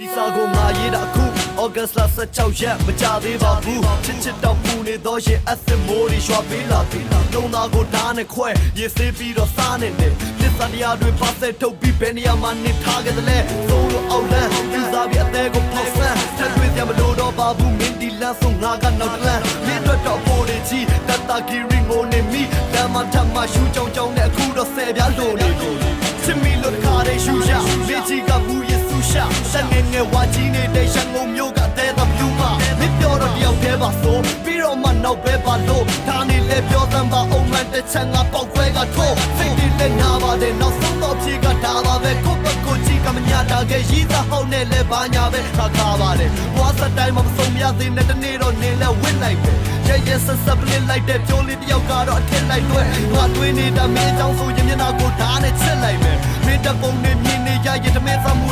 ဒီစာကိုငါရေးတာအခုဩဂတ်စ်လ16ရက်မကြသေးပါဘူးချစ်ချစ်တော့ပူနေတော့ရင်အသက်မိုးတွေရွှာပေးလာပြီလုံသားကိုဓာတ်နဲ့ခွဲရေးစေးပြီးတော့စားနေတယ်သစ္စာတရားတွေပါဆက်ထုတ်ပြီးဘယ်နေရာမှာနေထားခဲ့တယ်လဲသို့လို့အောက်လန်းပြစားပြီးအသေးကိုဖောက်ဆန်းထပ်တွေ့ကြမလို့တော့ပါဘူးမင်းဒီလန်းဆုံးငါကနောက်တလန်းမင်းအတွက်တော့ပိုတွေကြီးတတဂီရင်ကိုနေမိလမ်းမထပ်မှရှူကြောင်ကြောင်နဲ့ ပဲပါလို့ဒါနေလဲပြောသမ်းပါအုံမှန်တစ်ချက်ငါပေါက်ခွဲကထိုးစိတ်တွေလည်းနာပါတယ်နောက်ဆုံးတော့ဖြေကဒါပါပဲကိုယ့်ဘက်ကိုကြည့်ကမညာတာခဲ့ရီးသားဟောင်းနဲ့လဲဘာညာပဲခါခါပါတယ်ဘွားစတိုင်းမှာမဆုံးရသေးတဲ့တနေ့တော့နေလဲဝစ်လိုက်ပဲရဲရဲဆက်ဆက်ပလစ်လိုက်တဲ့ကြိုးလေးတယောက်ကတော့အထက်လိုက်တွေ့ငါတွေးနေတာမင်းအကြောင်းဆိုရင်မျက်နှာကိုဓာတ်နဲ့ချက်လိုက်မယ်မင်းတပုံနဲ့မြင်နေရရင်တမဲသမွေလို့ပြစ်လိုက်တဲ့